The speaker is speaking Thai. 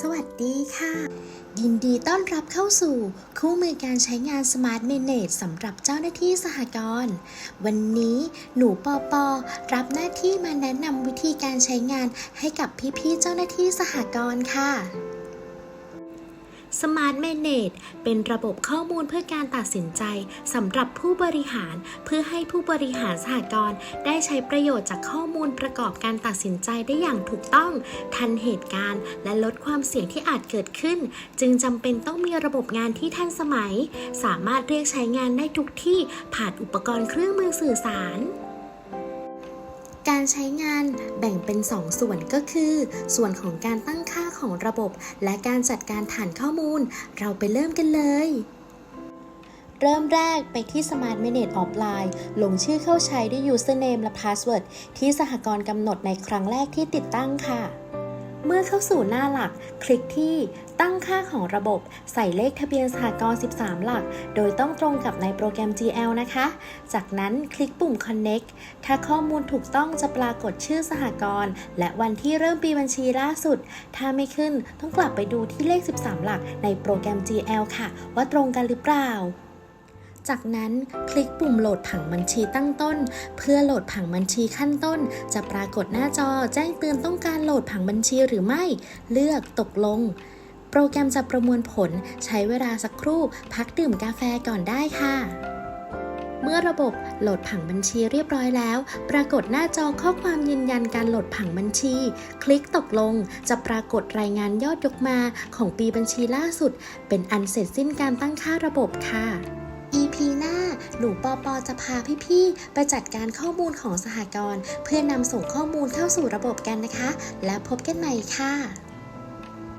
สวัสดีค่ะ ยินดีต้อนรับเข้าสู่ คู่มือการใช้งาน Smart Manage สำหรับเจ้าหน้าที่สหกรณ์วันนี้หนูปอปอรับหน้าที่มาแนะนำวิธีการใช้งานให้กับพี่ๆเจ้าหน้าที่สหกรณ์ค่ะ Smart Manage เป็นระบบข้อมูลเพื่อการตัดสินใจสำหรับผู้บริหารเพื่อให้ผู้บริหารสหกรณ์ได้ใช้ประโยชน์จากข้อมูลประกอบการตัดสินใจได้อย่างถูกต้อง ทันเหตุการณ์ และลดความเสี่ยงที่อาจเกิดขึ้น จึงจำเป็นต้องมีระบบงานที่ทันสมัย สามารถเรียกใช้งานได้ทุกที่ผ่านอุปกรณ์เครื่องมือสื่อสาร การใช้งานแบ่งเป็น 2 ส่วนก็คือ ส่วนของการตั้งค่าของระบบ และการจัดการฐานข้อมูล เราไปเริ่มกันเลย เริ่มแรกไปที่ Smart Manage Offline ลงชื่อเข้าใช้ด้วย Username และ Password ที่สหกรณ์กำหนดในครั้งแรกที่ติดตั้งค่ะ เมื่อเข้าสู่หน้าหลัก คลิกที่ตั้งค่าของระบบ ใส่เลขทะเบียนสหกรณ์13 หลัก โดยต้องตรงกับในโปรแกรม GL นะคะ จากนั้นคลิกปุ่ม Connect ถ้าข้อมูลถูกต้องจะปรากฏชื่อสหกรณ์และวันที่เริ่มปีบัญชีล่าสุด ถ้าไม่ขึ้นต้องกลับไปดูที่เลข 13 หลักในโปรแกรม GL ค่ะ ว่าตรงกันหรือเปล่า จากนั้นคลิกปุ่มโหลดผังบัญชีตั้งต้น เพื่อโหลดผังบัญชีขั้นต้น จะปรากฏหน้าจอแจ้งเตือนต้องการโหลดผังบัญชีหรือไม่ เลือกตกลง โปรแกรมจะประมวลผลใช้เวลาสักครู่พักดื่มกาแฟก่อนได้ค่ะเมื่อระบบโหลดผังบัญชีเรียบร้อยแล้ว ปรากฏหน้าจอข้อความยืนยันการโหลดผังบัญชี คลิกตกลง จะปรากฏรายงานยอดยกมาของปีบัญชีล่าสุด เป็นอันเสร็จสิ้นการตั้งค่าระบบค่ะ EP หน้า หนูปอปอจะพาพี่ๆไปจัดการข้อมูลของสหกรณ์เพื่อนำส่งข้อมูลเข้าสู่ระบบกันนะคะ แล้วพบกันใหม่ค่ะ